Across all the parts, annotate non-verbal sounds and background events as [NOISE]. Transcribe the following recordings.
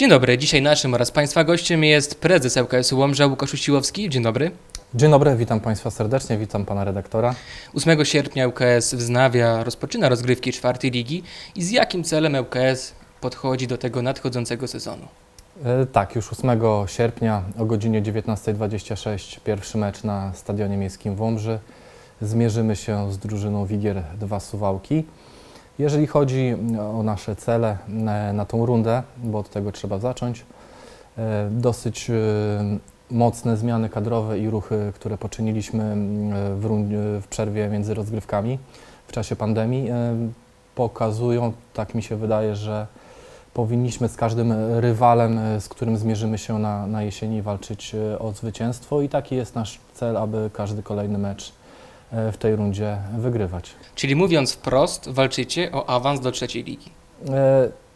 Dzień dobry, dzisiaj naszym oraz Państwa gościem jest prezes ŁKS Łomża Łukasz Uściłowski. Dzień dobry. Dzień dobry, witam Państwa serdecznie, witam Pana redaktora. 8 sierpnia ŁKS wznawia, rozpoczyna rozgrywki czwartej ligi i z jakim celem ŁKS podchodzi do tego nadchodzącego sezonu? E, Tak, już 8 sierpnia o godzinie 19.26 pierwszy mecz na Stadionie Miejskim w Łomży. Zmierzymy się z drużyną Wigier 2 Suwałki. Jeżeli chodzi o nasze cele na, na tą rundę, bo od tego trzeba zacząć, e, dosyć e, mocne zmiany kadrowe i ruchy, które poczyniliśmy m, w, przerwie między rozgrywkami w czasie pandemii, e, pokazują, tak mi się wydaje, że powinniśmy z każdym rywalem, e, z którym zmierzymy się na, na jesieni, walczyć e, o zwycięstwo i taki jest nasz cel, aby każdy kolejny mecz e, w tej rundzie wygrywać. Czyli mówiąc wprost, walczycie o awans do trzeciej ligi.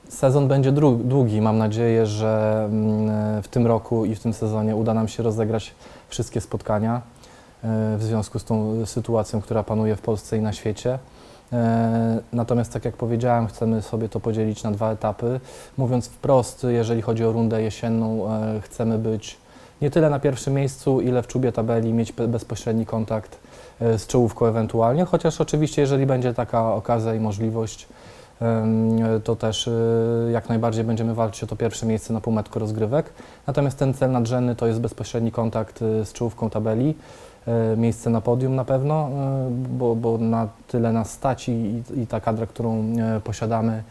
Sezon będzie długi. Mam nadzieję, że mm, w tym roku i w tym sezonie uda nam się rozegrać wszystkie spotkania w związku z tą sytuacją, która panuje w Polsce i na świecie. E, Natomiast, tak jak powiedziałem, chcemy sobie to podzielić na dwa etapy. Mówiąc wprost, jeżeli chodzi o rundę jesienną, e, chcemy być nie tyle na pierwszym miejscu, ile w czubie tabeli, mieć bezpośredni kontakt e, z czołówką ewentualnie, chociaż oczywiście, jeżeli będzie taka okazja i możliwość, to też e, jak najbardziej będziemy walczyć o to pierwsze miejsce na półmetku rozgrywek. Natomiast ten cel nadrzędny to jest bezpośredni kontakt e, z czołówką tabeli, e, miejsce na podium na pewno, e, bo, bo na tyle nas stać i, i- ta kadra, którą e, posiadamy,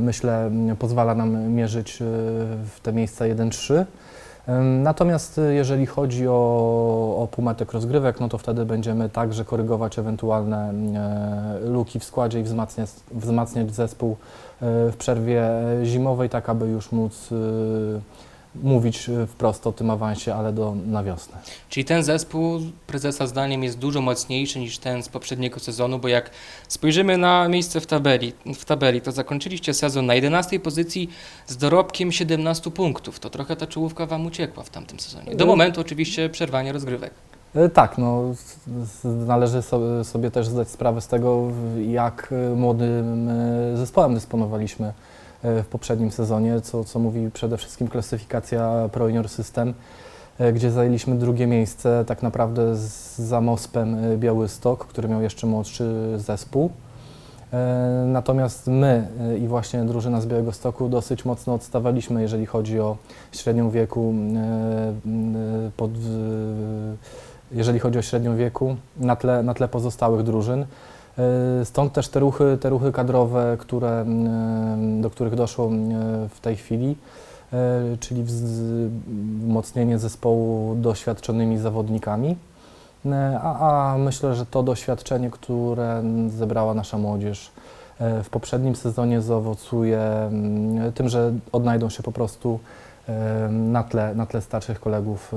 myślę, pozwala nam mierzyć w te miejsca 1-3. Natomiast e, jeżeli chodzi o, o półmetek rozgrywek, no to wtedy będziemy także korygować ewentualne e, luki w składzie i wzmacniać, wzmacniać zespół e, w przerwie e, zimowej, tak aby już móc e, mówić e, wprost o tym awansie, ale do, na wiosnę. Czyli ten zespół prezesa zdaniem jest dużo mocniejszy niż ten z poprzedniego sezonu, bo jak spojrzymy na miejsce w tabeli, w tabeli to zakończyliście sezon na 11 pozycji z dorobkiem 17 punktów. To trochę ta czołówka Wam uciekła w tamtym sezonie. Do Y- momentu oczywiście przerwania rozgrywek. E, Tak, no, należy sobie, też zdać sprawę z tego, jak e, młodym e, zespołem dysponowaliśmy e, w poprzednim sezonie, co, co mówi przede wszystkim klasyfikacja Pro Junior System, e, gdzie zajęliśmy drugie miejsce tak naprawdę za Mospem e, Białystok, który miał jeszcze młodszy zespół. E, Natomiast my i właśnie drużyna z Białego Stoku dosyć mocno odstawaliśmy, jeżeli chodzi o średnią wieku pod, jeżeli chodzi o średnią wieku na tle, na tle pozostałych drużyn. E, Stąd też te ruchy, te ruchy kadrowe, które, m, do których doszło m, w tej chwili, e, czyli wz- wzmocnienie zespołu doświadczonymi zawodnikami. E, A, a myślę, że to doświadczenie, które zebrała nasza młodzież e, w poprzednim sezonie zaowocuje mm, tym, że odnajdą się po prostu e, na tle, na tle starszych kolegów e,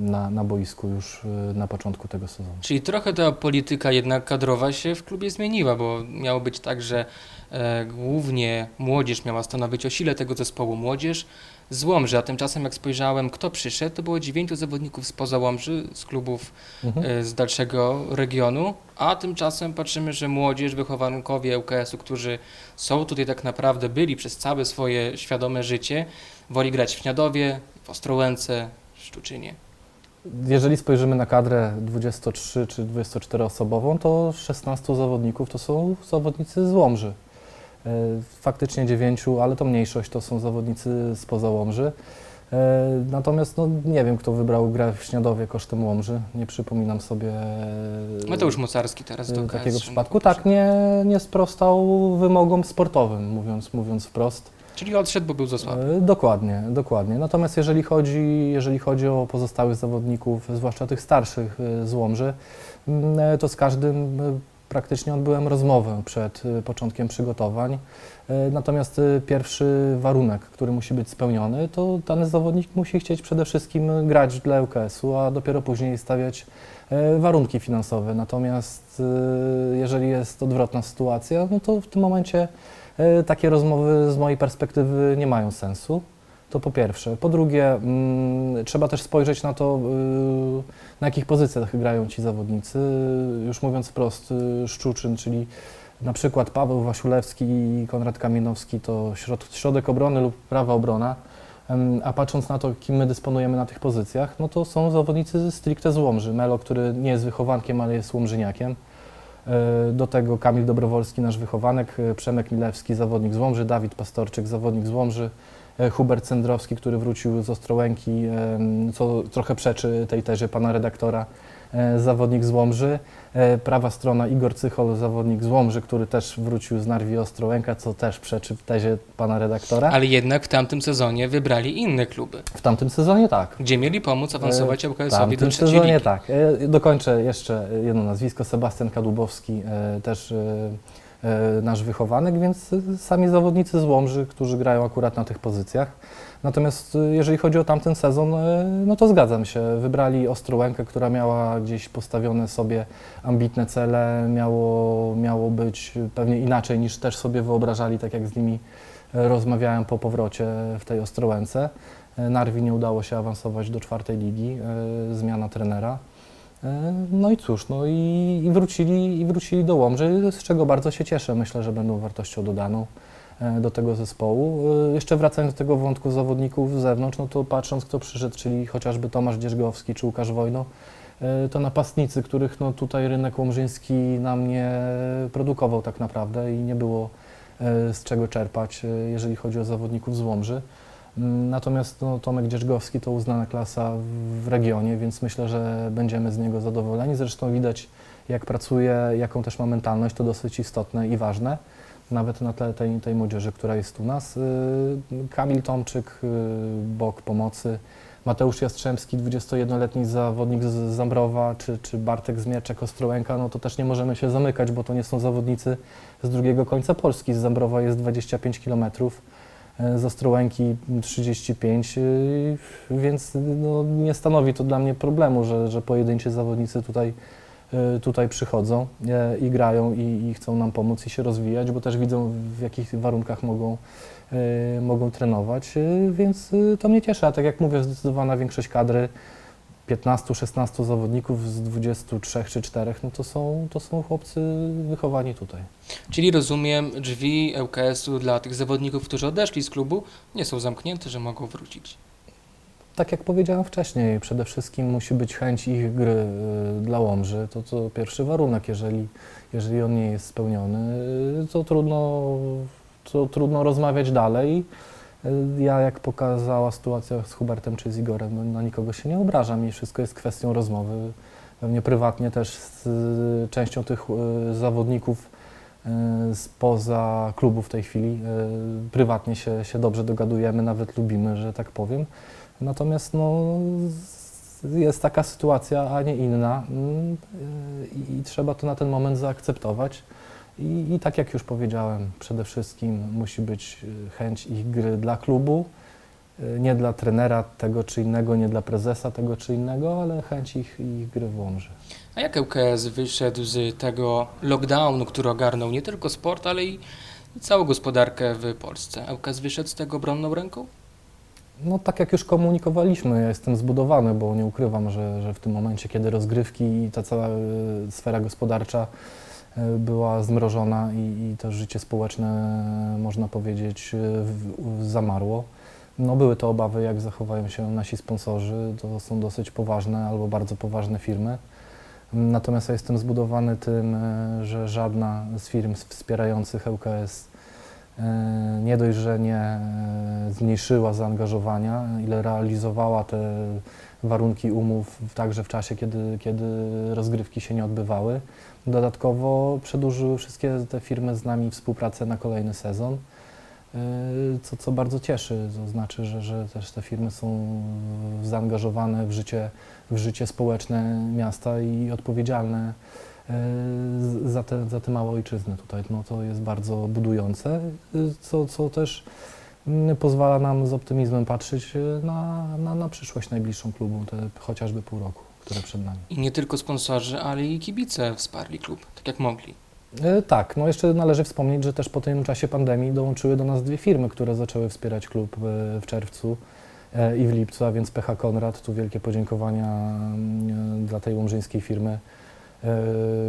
na, na boisku już e, na początku tego sezonu. Czyli trochę ta polityka jednak kadrowa się w klubie zmieniła, bo miało być tak, że e, głównie młodzież miała stanowić o sile tego zespołu. Młodzież z Łomży, a tymczasem jak spojrzałem, kto przyszedł, to było dziewięciu zawodników spoza Łomży, z klubów Mhm. e, z dalszego regionu, a tymczasem patrzymy, że młodzież, wychowankowie ŁKS-u, którzy są tutaj tak naprawdę, byli przez całe swoje świadome życie, woli grać w Śniadowie, w Ostrołęce, w Szczuczynie. Jeżeli spojrzymy na kadrę 23 czy 24 osobową, to 16 zawodników to są zawodnicy z Łomży. E, Faktycznie 9, ale to mniejszość to są zawodnicy spoza Łomży. E, Natomiast no, nie wiem, kto wybrał grę w Śniadowie kosztem Łomży. Nie przypominam sobie e, Mateusz Mocarski teraz do KS takiego przypadku. Tak, nie, nie sprostał wymogom sportowym, mówiąc, mówiąc wprost. Czyli odszedł, bo był za słaby. Dokładnie, dokładnie. Natomiast jeżeli chodzi, jeżeli chodzi o pozostałych zawodników, zwłaszcza tych starszych z Łomży, to z każdym praktycznie odbyłem rozmowę przed e, początkiem przygotowań. E, Natomiast e, pierwszy warunek, który musi być spełniony, to dany zawodnik musi chcieć przede wszystkim grać dla ŁKS-u, a dopiero później stawiać warunki finansowe. Natomiast jeżeli jest odwrotna sytuacja, no to w tym momencie Takie rozmowy z mojej perspektywy nie mają sensu. To po pierwsze. Po drugie, mm, trzeba też spojrzeć na to, y, na jakich pozycjach grają ci zawodnicy. Już mówiąc wprost, y, Szczuczyn, czyli na przykład Paweł Wasiulewski i Konrad Kamienowski to środ, środek obrony lub prawa obrona. A patrząc na to, kim my dysponujemy na tych pozycjach, no to są zawodnicy stricte z Łomży. Melo, który nie jest wychowankiem, ale jest łomżyniakiem. E, Do tego Kamil Dobrowolski, nasz wychowanek, e, Przemek Milewski, zawodnik z Łomży, Dawid Pastorczyk, zawodnik z Łomży, Hubert Cendrowski, który wrócił z Ostrołęki, co trochę przeczy tej tezie pana redaktora, e, zawodnik z Łomży. E, Prawa strona Igor Cychol, zawodnik z Łomży, który też wrócił z Narwi Ostrołęka, co też przeczy tezie pana redaktora. Ale jednak w tamtym sezonie wybrali inne kluby, W tamtym sezonie tak. gdzie mieli pomóc awansować ŁKS-owi do tamtym trzeciej sezonie ligi. tak. E, Dokończę jeszcze jedno nazwisko, Sebastian Kadłubowski, e, też e, e, nasz wychowanek, więc e, sami zawodnicy z Łomży, którzy grają akurat na tych pozycjach. Natomiast e, jeżeli chodzi o tamten sezon, e, no to zgadzam się. Wybrali Ostrołękę, która miała gdzieś postawione sobie ambitne cele, miało, miało być pewnie inaczej niż też sobie wyobrażali, tak jak z nimi e, rozmawiałem po powrocie w tej Ostrołęce. E, Narwi nie udało się awansować do czwartej ligi, e, zmiana trenera. E, No i cóż, no i, i, wrócili, i wrócili do Łomży, z czego bardzo się cieszę. Myślę, że będą wartością dodaną e, do tego zespołu. E, Jeszcze wracając do tego wątku zawodników z zewnątrz, no to patrząc kto przyszedł, czyli chociażby Tomasz Dziergowski czy Łukasz Wojno, to napastnicy, których no tutaj rynek łomżyński nam nie produkował tak naprawdę i nie było z czego czerpać, jeżeli chodzi o zawodników z Łomży. Natomiast no, Tomek Dzierżgowski to uznana klasa w regionie, więc myślę, że będziemy z niego zadowoleni. Zresztą widać, jak pracuje, jaką też ma mentalność, to dosyć istotne i ważne, nawet na tle tej, tej młodzieży, która jest u nas. Y, Kamil Tomczyk, y, bok pomocy, Mateusz Jastrzębski, 21-letni zawodnik z Zambrowa, czy, czy Bartek Zmierczek, Ostrołęka, no to też nie możemy się zamykać, bo to nie są zawodnicy z drugiego końca Polski. Z Zambrowa jest 25 kilometrów z Ostrołęki 35, y, więc no, nie stanowi to dla mnie problemu, że, że pojedynczy zawodnicy tutaj, y, tutaj przychodzą e, i grają i, i chcą nam pomóc i się rozwijać, bo też widzą w jakich warunkach mogą, e, mogą trenować, więc to mnie cieszy, a tak jak mówię, zdecydowana większość kadry 15-16 zawodników z 23 czy 4, no to są, to są chłopcy wychowani tutaj. Czyli rozumiem, drzwi ŁKS-u dla tych zawodników, którzy odeszli z klubu, nie są zamknięte, że mogą wrócić. Tak jak powiedziałem wcześniej, przede wszystkim musi być chęć ich gry y, dla Łomży. To, to pierwszy warunek. Jeżeli, jeżeli on nie jest spełniony, y, to trudno, to trudno rozmawiać dalej. Ja, jak pokazała sytuacja z Hubertem czy z Igorem, no, na nikogo się nie obrażam i wszystko jest kwestią rozmowy. Pewnie prywatnie też z częścią tych y, zawodników spoza klubu w tej chwili. y, Prywatnie się, się dobrze dogadujemy, nawet lubimy, że tak powiem. Natomiast no, jest taka sytuacja, a nie inna mm, i trzeba to na ten moment zaakceptować. I, I tak jak już powiedziałem, przede wszystkim musi być y, chęć ich gry dla klubu, y, nie dla trenera tego czy innego, nie dla prezesa tego czy innego, ale chęć ich, ich gry w Łomży. A jak ŁKS wyszedł z tego lockdownu, który ogarnął nie tylko sport, ale i całą gospodarkę w Polsce? ŁKS wyszedł z tego obronną ręką? No tak jak już komunikowaliśmy, ja jestem zbudowany, bo nie ukrywam, że, że w tym momencie, kiedy rozgrywki i ta cała y, sfera gospodarcza była zmrożona i, i to życie społeczne, można powiedzieć, zamarło. No były to obawy, jak zachowają się nasi sponsorzy. To są dosyć poważne albo bardzo poważne firmy. Natomiast ja jestem zbudowany tym, y, że żadna z firm wspierających ŁKS E, nie dość, że nie e, zmniejszyła zaangażowania, ile realizowała te warunki umów także w czasie, kiedy, kiedy rozgrywki się nie odbywały. Dodatkowo przedłużyły wszystkie te firmy z nami współpracę na kolejny sezon, e, co, co bardzo cieszy. To znaczy, że, że też te firmy są zaangażowane w życie, w życie społeczne miasta i odpowiedzialne z- za te, za te małe ojczyzny tutaj. No, to jest bardzo budujące, y, co, co też pozwala nam z optymizmem patrzeć y, na, na, na przyszłość najbliższą klubu, te chociażby pół roku, które przed nami. I nie tylko sponsorzy, ale i kibice wsparli klub, tak jak mogli. E, Tak, no jeszcze należy wspomnieć, że też po tym czasie pandemii dołączyły do nas dwie firmy, które zaczęły wspierać klub e, w czerwcu e, i w lipcu, a więc PH Konrad. Tu wielkie podziękowania dla tej łomżyńskiej firmy, e,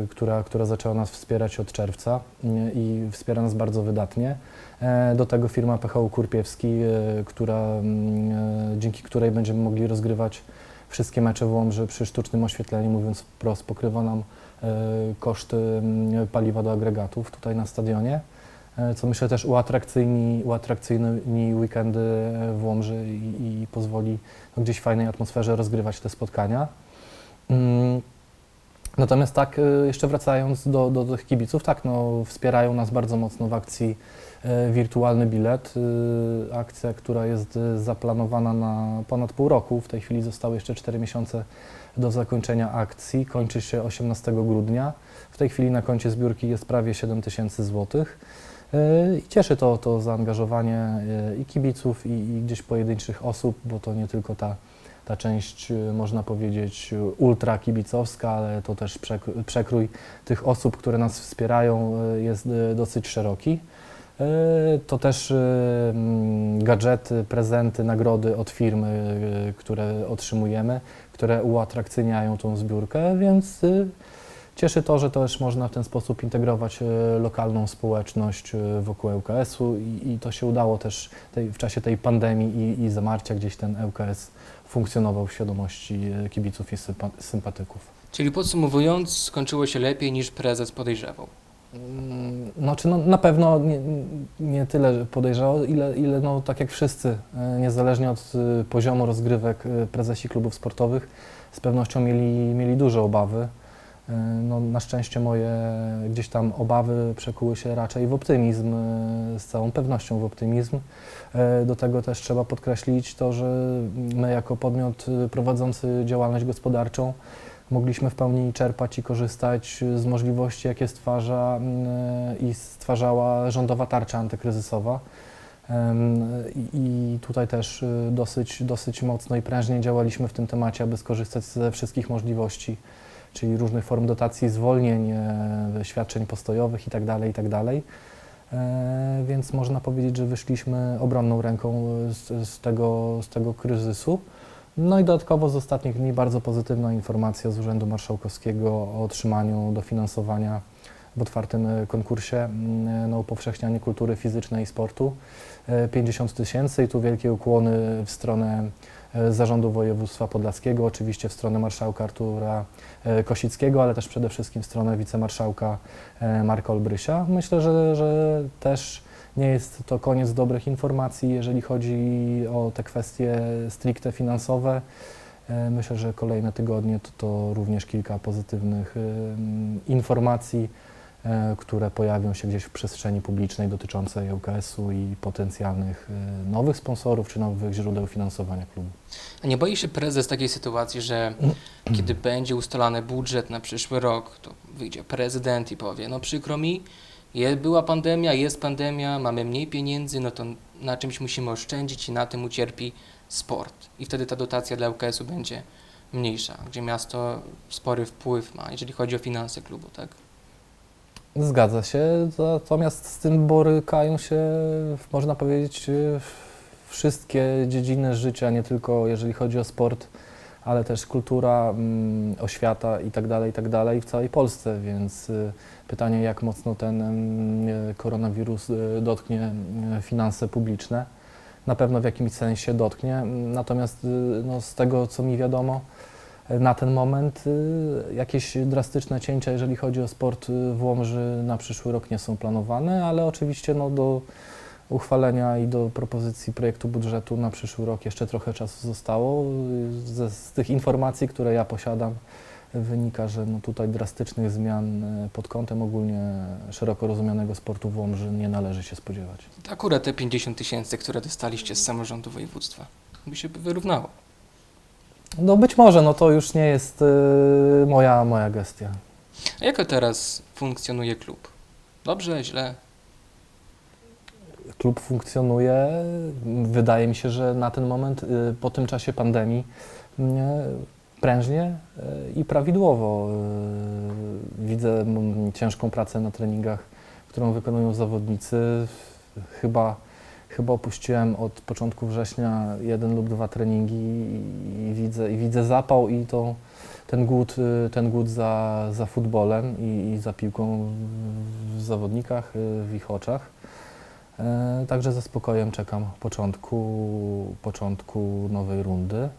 która, która zaczęła nas wspierać od czerwca mm, i wspiera nas bardzo wydatnie. E, Do tego firma PHU Kurpiewski, e, która, mm, e, dzięki której będziemy mogli rozgrywać wszystkie mecze w Łomży przy sztucznym oświetleniu, mówiąc wprost, pokrywa nam e, koszty mm, paliwa do agregatów tutaj na stadionie, e, co myślę też uatrakcyjni, uatrakcyjni weekendy w Łomży i, i pozwoli no, gdzieś w fajnej atmosferze rozgrywać te spotkania. Natomiast tak, e, jeszcze wracając do, do tych kibiców, tak, no, wspierają nas bardzo mocno w akcji e, Wirtualny Bilet. e, Akcja, która jest zaplanowana na ponad pół roku. W tej chwili zostały jeszcze 4 miesiące do zakończenia akcji. Kończy się 18 grudnia. W tej chwili na koncie zbiórki jest prawie 7 tysięcy złotych. I cieszy to, to zaangażowanie i kibiców, i, i gdzieś pojedynczych osób, bo to nie tylko ta ta część, y, można powiedzieć, ultra kibicowska, ale to też przek- przekrój tych osób, które nas wspierają, y, jest y, dosyć szeroki. To też mm, gadżety, prezenty, nagrody od firmy, które otrzymujemy, które uatrakcyjniają tą zbiórkę, więc cieszy to, że też można w ten sposób integrować y, lokalną społeczność y, wokół ŁKS-u i, i to się udało też tej, w czasie tej pandemii i, i zamarcia gdzieś ten ŁKS funkcjonował w świadomości e, kibiców i sympa- sympatyków. Czyli podsumowując, skończyło się lepiej niż prezes podejrzewał. Mm, Znaczy, no, na pewno nie, nie tyle podejrzało, ile, ile no, tak jak wszyscy, e, niezależnie od e, poziomu rozgrywek, e, prezesi klubów sportowych z pewnością mieli, mieli duże obawy. E, No, na szczęście moje gdzieś tam obawy przekuły się raczej w optymizm, e, z całą pewnością w optymizm. E, Do tego też trzeba podkreślić to, że my jako podmiot prowadzący działalność gospodarczą mogliśmy w pełni czerpać i korzystać z możliwości, jakie stwarza i stwarzała rządowa tarcza antykryzysowa. I tutaj też dosyć, dosyć mocno i prężnie działaliśmy w tym temacie, aby skorzystać ze wszystkich możliwości, czyli różnych form dotacji, zwolnień, e, świadczeń postojowych itd. itd. E, Więc można powiedzieć, że wyszliśmy obronną ręką z, z, tego, z tego kryzysu. No i dodatkowo z ostatnich dni bardzo pozytywna informacja z Urzędu Marszałkowskiego o otrzymaniu dofinansowania w otwartym e, konkursie na upowszechnianie kultury fizycznej i sportu. E, 50 tysięcy i tu wielkie ukłony w stronę Zarządu Województwa Podlaskiego, oczywiście w stronę marszałka Artura e, Kosickiego, ale też przede wszystkim w stronę wicemarszałka e, Marka Olbrysia. Myślę, że, że też nie jest to koniec dobrych informacji, jeżeli chodzi o te kwestie stricte finansowe. E, Myślę, że kolejne tygodnie to, to również kilka pozytywnych informacji, e, które pojawią się gdzieś w przestrzeni publicznej dotyczącej ŁKS-u i potencjalnych e, nowych sponsorów czy nowych źródeł finansowania klubu. A nie boi się prezes takiej sytuacji, że [CLEARS THROAT] kiedy będzie ustalany budżet na przyszły rok, to wyjdzie prezydent i powie, no przykro mi, była pandemia, jest pandemia, mamy mniej pieniędzy, no to na czymś musimy oszczędzić i na tym ucierpi sport. I wtedy ta dotacja dla ŁKS-u będzie mniejsza, gdzie miasto spory wpływ ma, jeżeli chodzi o finanse klubu, tak? Zgadza się, natomiast z tym borykają się, można powiedzieć, wszystkie dziedziny życia, nie tylko jeżeli chodzi o sport, ale też kultura, mm, oświata itd., itd. w całej Polsce, więc y, pytanie, jak mocno ten mm, koronawirus y, dotknie y, finanse publiczne. Na pewno w jakimś sensie dotknie, natomiast no, z tego, co mi wiadomo, na ten moment y, jakieś drastyczne cięcia, jeżeli chodzi o sport y, w Łomży na przyszły rok nie są planowane, ale oczywiście no, do uchwalenia i do propozycji projektu budżetu na przyszły rok jeszcze trochę czasu zostało. Y, Ze, z tych informacji, które ja posiadam, wynika, że no, tutaj drastycznych zmian pod kątem ogólnie szeroko rozumianego sportu w Łomży nie należy się spodziewać. Akurat te 50 tysięcy, które dostaliście z samorządu województwa, by się wyrównało. No być może, no to już nie jest y, moja, moja gestia. A jak teraz funkcjonuje klub? Dobrze, źle? klub funkcjonuje. Wydaje mi się, że na ten moment, y, po tym czasie pandemii, y, prężnie y, i prawidłowo. widzę mm, ciężką pracę na treningach, którą wykonują zawodnicy. Chyba, chyba opuściłem od początku września jeden lub dwa treningi i, widzę, i widzę zapał i to, ten głód, y, ten głód za, za futbolem i, i za piłką w, zawodnikach, y, w ich oczach. E, Także ze spokojem czekam początku, początku nowej rundy.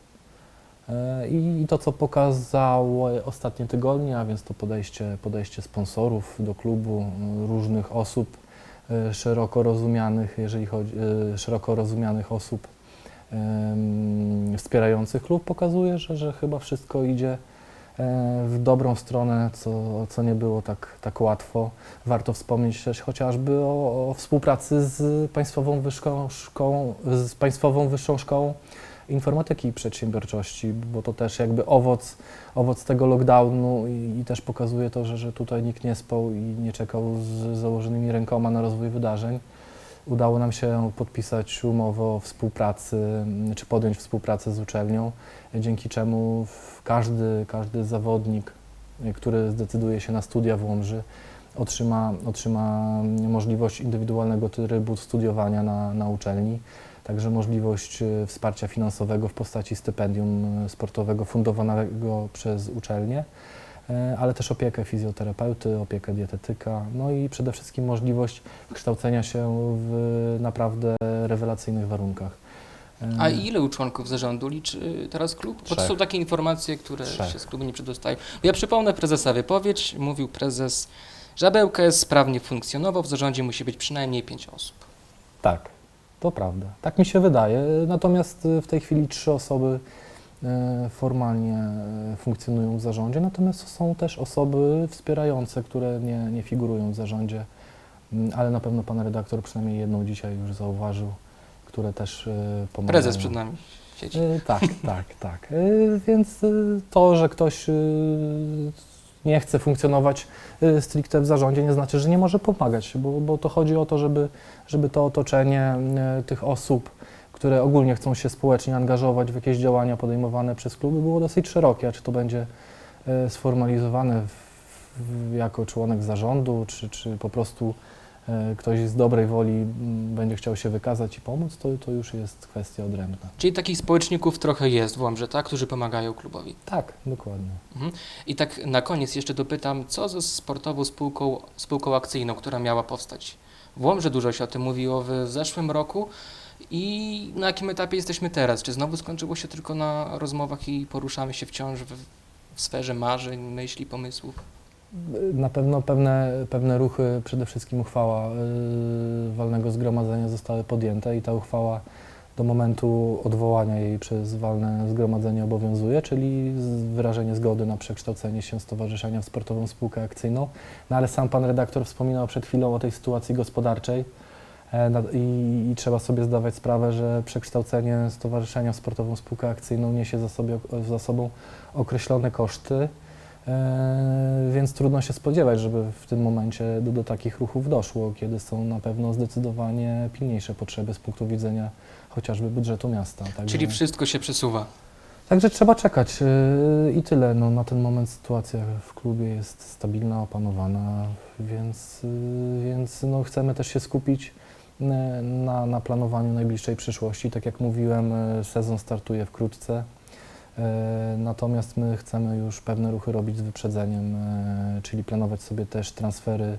E, I to, co pokazały ostatnie tygodnie, a więc to podejście, podejście sponsorów do klubu, różnych osób szeroko rozumianych, jeżeli chodzi, e, szeroko rozumianych osób wspierających klub, pokazuje, że, że chyba wszystko idzie e, w dobrą stronę, co, co nie było tak, tak łatwo. Warto wspomnieć też chociażby o, o współpracy z Państwową Wyższą Szkołą, z Państwową Wyższą Szkołą Informatyki i Przedsiębiorczości, bo to też jakby owoc, owoc tego lockdownu i, i też pokazuje to, że, że tutaj nikt nie spał i nie czekał z założonymi rękoma na rozwój wydarzeń. Udało nam się podpisać umowę o współpracy, czy podjąć współpracę z uczelnią, dzięki czemu każdy, każdy zawodnik, który zdecyduje się na studia w Łomży, otrzyma, otrzyma możliwość indywidualnego trybu studiowania na, na uczelni, także możliwość y, wsparcia finansowego w postaci stypendium y, sportowego fundowanego przez uczelnię, e, ale też opiekę fizjoterapeuty, opiekę dietetyka, no i przede wszystkim możliwość kształcenia się w naprawdę rewelacyjnych warunkach. A ile członków zarządu liczy teraz klub? Bo to są takie informacje, które Trzech. się z klubu nie przedostają. Ja przypomnę prezesa wypowiedź. Mówił prezes, że ABŁKS sprawnie funkcjonował, w zarządzie musi być przynajmniej pięć osób. Tak, to prawda. Tak mi się wydaje. Natomiast y, w tej chwili trzy osoby e, formalnie e, funkcjonują w zarządzie, natomiast są też osoby wspierające, które nie, nie figurują w zarządzie, Mm, ale na pewno pan redaktor przynajmniej jedną dzisiaj już zauważył, które też pomagają. Prezes przed nami siedzi. Tak, tak, tak. Więc to, że ktoś nie chce funkcjonować e, stricte w zarządzie, nie znaczy, że nie może pomagać, bo, bo to chodzi o to, żeby, żeby to otoczenie e, tych osób, które ogólnie chcą się społecznie angażować w jakieś działania podejmowane przez kluby, było dosyć szerokie, czy to będzie e, sformalizowane w, jako członek zarządu, czy, czy po prostu ktoś z dobrej woli m, będzie chciał się wykazać i pomóc, to, to już jest kwestia odrębna. Czyli takich społeczników trochę jest w Łomży, tak? Którzy pomagają klubowi. Tak, dokładnie. I tak na koniec jeszcze dopytam, co ze sportową spółką, spółką akcyjną, która miała powstać w Łomży? Dużo się o tym mówiło w zeszłym roku. I na jakim etapie jesteśmy teraz? Czy znowu skończyło się tylko na rozmowach i poruszamy się wciąż w, w sferze marzeń, myśli, pomysłów? Na pewno pewne, pewne ruchy, przede wszystkim uchwała y, walnego zgromadzenia zostały podjęte i ta uchwała do momentu odwołania jej przez walne zgromadzenie obowiązuje, czyli wyrażenie zgody na przekształcenie się stowarzyszenia w sportową spółkę akcyjną. No ale sam pan redaktor wspominał przed chwilą o tej sytuacji gospodarczej e, i, i trzeba sobie zdawać sprawę, że przekształcenie stowarzyszenia w sportową spółkę akcyjną niesie za, sobie, za sobą określone koszty. E, Więc trudno się spodziewać, żeby w tym momencie do, do takich ruchów doszło, kiedy są na pewno zdecydowanie pilniejsze potrzeby z punktu widzenia chociażby budżetu miasta. Także, Czyli wszystko się przesuwa. także trzeba czekać e, i tyle. No, na ten moment sytuacja w klubie jest stabilna, opanowana, więc, e, więc no, chcemy też się skupić na, na planowaniu najbliższej przyszłości. Tak jak mówiłem, sezon startuje wkrótce. E, Natomiast my chcemy już pewne ruchy robić z wyprzedzeniem, e, czyli planować sobie też transfery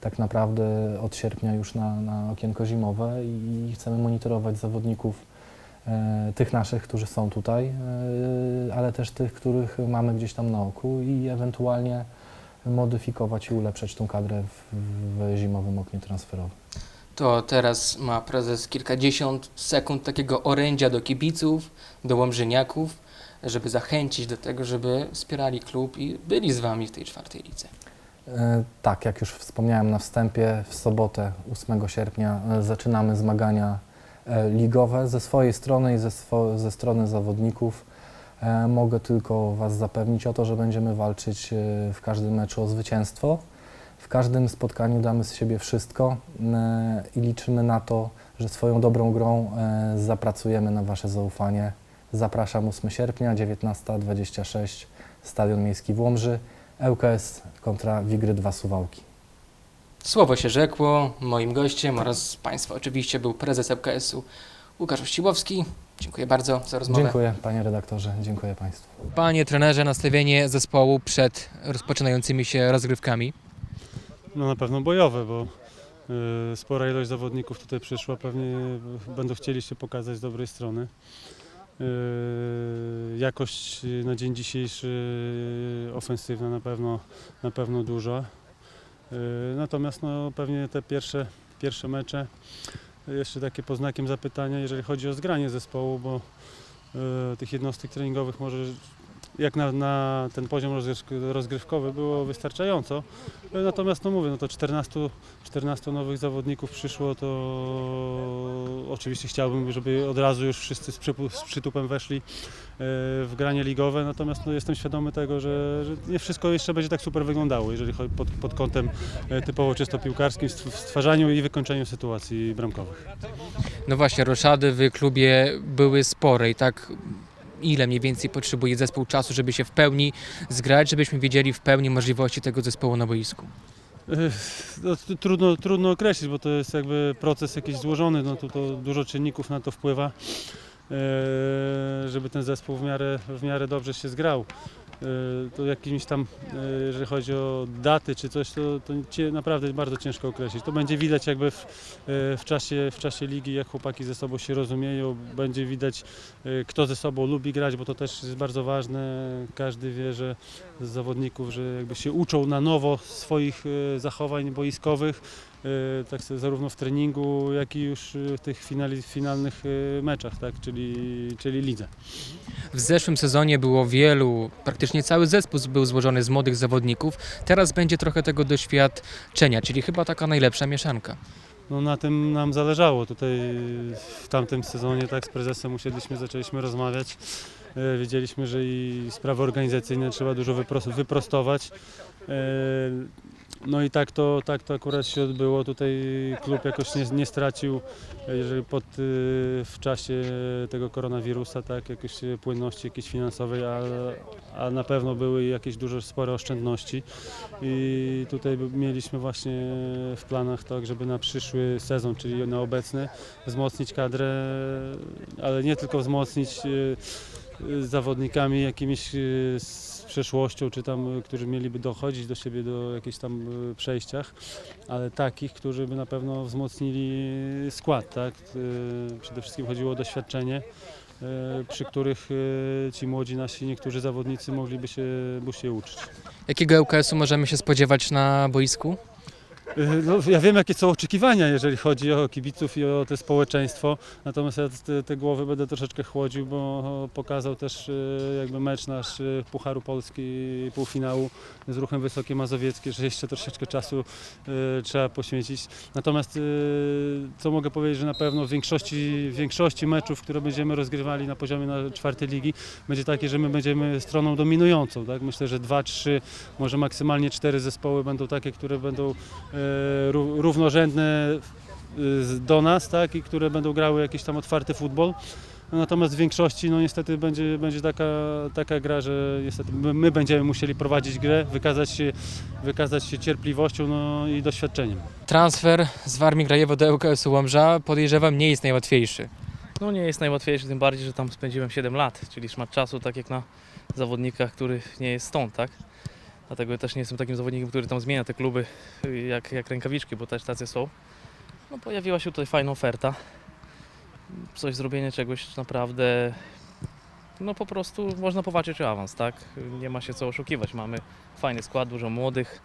tak naprawdę od sierpnia już na, na okienko zimowe i chcemy monitorować zawodników e, tych naszych, którzy są tutaj, ale też tych, których mamy gdzieś tam na oku i ewentualnie modyfikować i ulepszać tą kadrę w, w zimowym oknie transferowym. To teraz ma prezes kilkadziesiąt sekund takiego orędzia do kibiców, do łomżyniaków, żeby zachęcić do tego, żeby wspierali klub i byli z wami w tej czwartej lidze. E, Tak, jak już wspomniałem na wstępie, w sobotę 8 sierpnia e, zaczynamy zmagania e, ligowe ze swojej strony i ze, swo- ze strony zawodników. Mogę tylko Was zapewnić o to, że będziemy walczyć w każdym meczu o zwycięstwo. W każdym spotkaniu damy z siebie wszystko i liczymy na to, że swoją dobrą grą zapracujemy na Wasze zaufanie. Zapraszam 8 sierpnia, 19.26, Stadion Miejski w Łomży. ŁKS kontra Wigry 2 Suwałki. Słowo się rzekło. Moim gościem oraz Państwa oczywiście był prezes ŁKS-u Łukasz Ściłowski. Dziękuję bardzo za rozmowę. Dziękuję panie redaktorze, dziękuję państwu. Panie trenerze, nastawienie zespołu przed rozpoczynającymi się rozgrywkami. No na pewno bojowe, bo y, spora ilość zawodników tutaj przyszła, pewnie będą chcieli się pokazać z dobrej strony. Y, Jakość na dzień dzisiejszy ofensywna na pewno, na pewno duża. Y, Natomiast no, pewnie te pierwsze, pierwsze mecze jeszcze takie pod znakiem zapytania, jeżeli chodzi o zgranie zespołu, bo y, tych jednostek treningowych może jak na, na ten poziom rozgryw- rozgrywkowy było wystarczająco. Natomiast no mówię, no to 14, 14 nowych zawodników przyszło, to oczywiście chciałbym, żeby od razu już wszyscy z, z przytupem weszli e, w granie ligowe, natomiast no jestem świadomy tego, że, że nie wszystko jeszcze będzie tak super wyglądało, jeżeli chodzi pod, pod kątem e, typowo czysto piłkarskim, w stwarzaniu i wykończeniu sytuacji bramkowych. No właśnie, roszady w klubie były spore i tak ile mniej więcej potrzebuje zespół czasu, żeby się w pełni zgrać, żebyśmy wiedzieli w pełni możliwości tego zespołu na boisku. No, trudno, trudno określić, bo to jest jakby proces jakiś złożony, no tu to dużo czynników na to wpływa, e, żeby ten zespół w miarę, w miarę dobrze się zgrał. E, To jakimiś tam, e, jeżeli chodzi o daty czy coś, to, to naprawdę bardzo ciężko określić. To będzie widać jakby w, e, w, czasie, w czasie ligi, jak chłopaki ze sobą się rozumieją, będzie widać kto ze sobą lubi grać, bo to też jest bardzo ważne. Każdy wie, że z zawodników, że jakby się uczą na nowo swoich zachowań boiskowych, tak sobie zarówno w treningu, jak i już e, w tych finali, finalnych e, meczach, tak, czyli, czyli lidze. W zeszłym sezonie było wielu, praktycznie cały zespół był złożony z młodych zawodników. Teraz będzie trochę tego doświadczenia, czyli chyba taka najlepsza mieszanka. No na tym nam zależało. Tutaj w tamtym sezonie tak z prezesem usiedliśmy, zaczęliśmy rozmawiać. Wiedzieliśmy, że i sprawy organizacyjne trzeba dużo wypros- wyprostować. No i tak to, tak to akurat się odbyło. Tutaj klub jakoś nie, nie stracił, jeżeli pod, y, w czasie tego koronawirusa, tak, jakiejś płynności jakiejś finansowej, a, a na pewno były jakieś duże, spore oszczędności. I tutaj mieliśmy właśnie w planach tak, żeby na przyszły sezon, czyli na obecny, wzmocnić kadrę, ale nie tylko wzmocnić y, y, zawodnikami jakimiś y, z przeszłością, czy tam, y, którzy mieliby dochodzić do siebie do jakichś tam y, przejściach, ale takich, którzy by na pewno wzmocnili skład, tak? Y, Przede wszystkim chodziło o doświadczenie, przy których ci młodzi nasi niektórzy zawodnicy mogliby się, by się uczyć. Jakiego ŁKS-u możemy się spodziewać na boisku? Y, No, ja wiem, jakie są oczekiwania, jeżeli chodzi o kibiców i o to społeczeństwo. Natomiast ja te, te głowy będę troszeczkę chłodził, bo pokazał też y, jakby mecz nasz y, Pucharu Polski półfinału z ruchem Wysokie Mazowieckie, że jeszcze troszeczkę czasu trzeba poświęcić. Natomiast co mogę powiedzieć, że na pewno w większości, w większości meczów, które będziemy rozgrywali na poziomie na czwartej ligi, będzie takie, że my będziemy stroną dominującą. Tak? Myślę, że dwa, trzy, może maksymalnie cztery zespoły będą takie, które będą równorzędne e, do nas, tak, i które będą grały jakiś tam otwarty futbol. Natomiast w większości no niestety będzie, będzie taka, taka gra, że niestety my, my będziemy musieli prowadzić grę, wykazać się, wykazać się cierpliwością no, i doświadczeniem. Transfer z Warmii Grajewo do ŁKS-u Łomża podejrzewam nie jest najłatwiejszy. No nie jest najłatwiejszy, tym bardziej, że tam spędziłem 7 lat, czyli szmat czasu, tak jak na zawodnikach, który nie jest stąd, tak? Dlatego też nie jestem takim zawodnikiem, który tam zmienia te kluby jak, jak rękawiczki, bo też tacy są. No pojawiła się tutaj fajna oferta. Coś zrobienie czegoś naprawdę, no po prostu można powalczyć o awans, tak? Nie ma się co oszukiwać, mamy fajny skład, dużo młodych,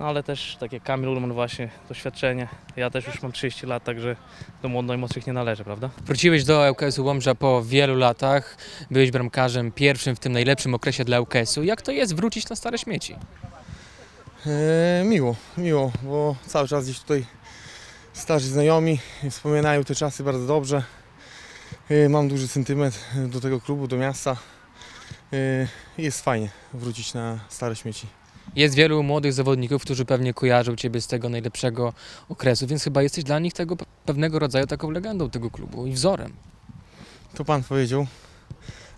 no ale też tak jak Kamil Ulman właśnie, doświadczenie. Ja też już mam 30 lat, także do młodych najmłodszych nie należy, prawda? Wróciłeś do ŁKS-u Łomża po wielu latach, byłeś bramkarzem pierwszym w tym najlepszym okresie dla ŁKS-u. Jak to jest wrócić na stare śmieci? E, miło, miło, bo cały czas gdzieś tutaj starzy znajomi wspominają te czasy bardzo dobrze. E, mam duży sentyment do tego klubu, do miasta. E, jest fajnie wrócić na stare śmieci. Jest wielu młodych zawodników, którzy pewnie kojarzą Ciebie z tego najlepszego okresu, więc chyba jesteś dla nich tego pe- pewnego rodzaju taką legendą tego klubu i wzorem. To pan powiedział.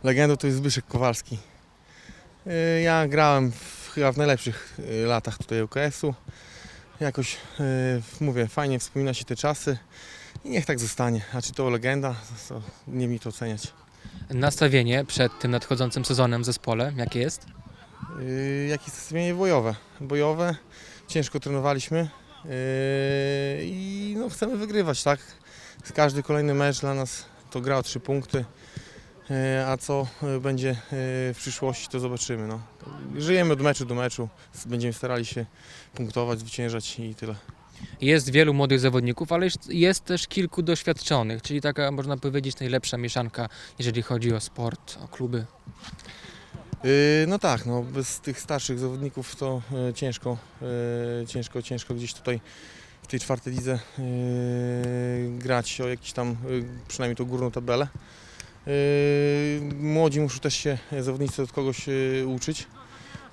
Legendą to jest Zbyszek Kowalski. E, ja grałem w chyba w najlepszych y, latach tutaj UKS-u. Jakoś, y, mówię, fajnie wspomina się te czasy i niech tak zostanie. A czy to legenda, to nie mi to oceniać. Nastawienie przed tym nadchodzącym sezonem w zespole, jakie jest? Yy, jakie jest nastawienie bojowe? Bojowe, ciężko trenowaliśmy yy, i no, chcemy wygrywać, tak? Każdy kolejny mecz dla nas to gra o trzy punkty, yy, a co będzie w przyszłości to zobaczymy. No. Żyjemy od meczu do meczu, będziemy starali się punktować, zwyciężać i tyle. Jest wielu młodych zawodników, ale jest też kilku doświadczonych, czyli taka, można powiedzieć, najlepsza mieszanka, jeżeli chodzi o sport, o kluby. Yy, No tak, no bez tych starszych zawodników to yy, ciężko, yy, ciężko, ciężko gdzieś tutaj w tej czwartej lidze grać o jakieś tam, przynajmniej tą górną tabelę. Młodzi muszą też się zawodnicy od kogoś uczyć.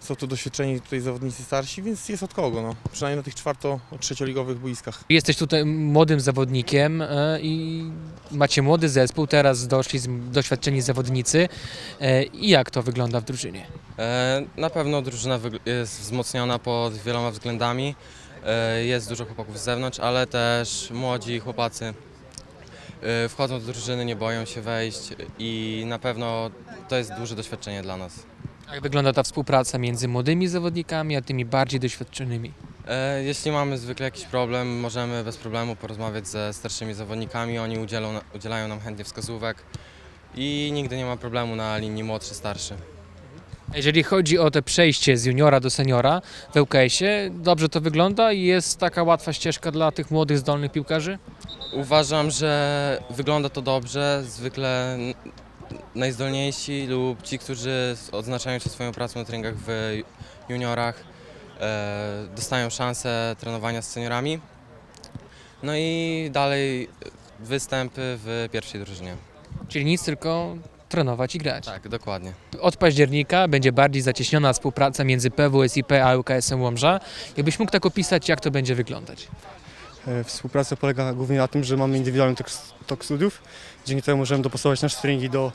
Są to doświadczeni tutaj zawodnicy starsi, więc jest od kogo, no. przynajmniej na tych czwarto-trzecioligowych boiskach. Jesteś tutaj młodym zawodnikiem e, i macie młody zespół, teraz doszli z- doświadczeni zawodnicy. E, I jak to wygląda w drużynie? E, Na pewno drużyna wygl- jest wzmocniona pod wieloma względami. E, Jest dużo chłopaków z zewnątrz, ale też młodzi chłopacy e, wchodzą do drużyny, nie boją się wejść i na pewno to jest duże doświadczenie dla nas. Jak wygląda ta współpraca między młodymi zawodnikami, a tymi bardziej doświadczonymi? E, Jeśli mamy zwykle jakiś problem, możemy bez problemu porozmawiać ze starszymi zawodnikami, oni udzielą, udzielają nam chętnie wskazówek i nigdy nie ma problemu na linii młodszy-starszy. Jeżeli chodzi o te przejście z juniora do seniora w ŁKS-ie, dobrze to wygląda i jest taka łatwa ścieżka dla tych młodych, zdolnych piłkarzy? Uważam, że wygląda to dobrze. Zwykle najzdolniejsi lub ci, którzy odznaczają się swoją pracą na treningach w juniorach, e, dostają szansę trenowania z seniorami. No i dalej występy w pierwszej drużynie. Czyli nic, tylko trenować i grać. Tak, dokładnie. Od października będzie bardziej zacieśniona współpraca między PWSiP a ŁKS-em Łomża. Jakbyś mógł tak opisać, jak to będzie wyglądać? E, Współpraca polega głównie na tym, że mamy indywidualny tok, tok studiów. Dzięki temu możemy dopasować nasze treningi do,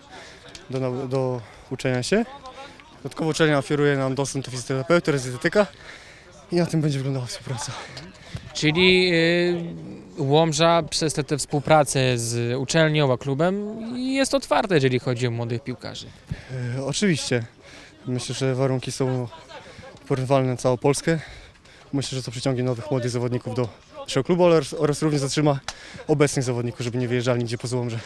do, do uczenia się. Dodatkowo uczelnia oferuje nam dostęp do fizjoterapeuty oraz dietetyka i na tym będzie wyglądała współpraca. Czyli y, Łomża przez tę tę współpracę z uczelnią a klubem jest otwarte, jeżeli chodzi o młodych piłkarzy. E, oczywiście myślę, że warunki są porównywalne na całą Polskę. Myślę, że to przyciągnie nowych młodych zawodników do naszego klubu oraz, oraz również zatrzyma obecnych zawodników, żeby nie wyjeżdżali nigdzie poza Łomżę.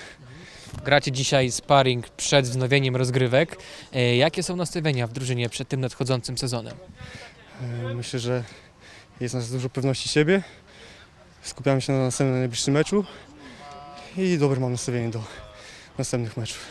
Gracie dzisiaj sparring przed wznowieniem rozgrywek. E, Jakie są nastawienia w drużynie przed tym nadchodzącym sezonem? E, Myślę, że jest nas dużo pewności siebie. Skupiamy się na następnym najbliższym meczu i dobre mam nastawienie do następnych meczów.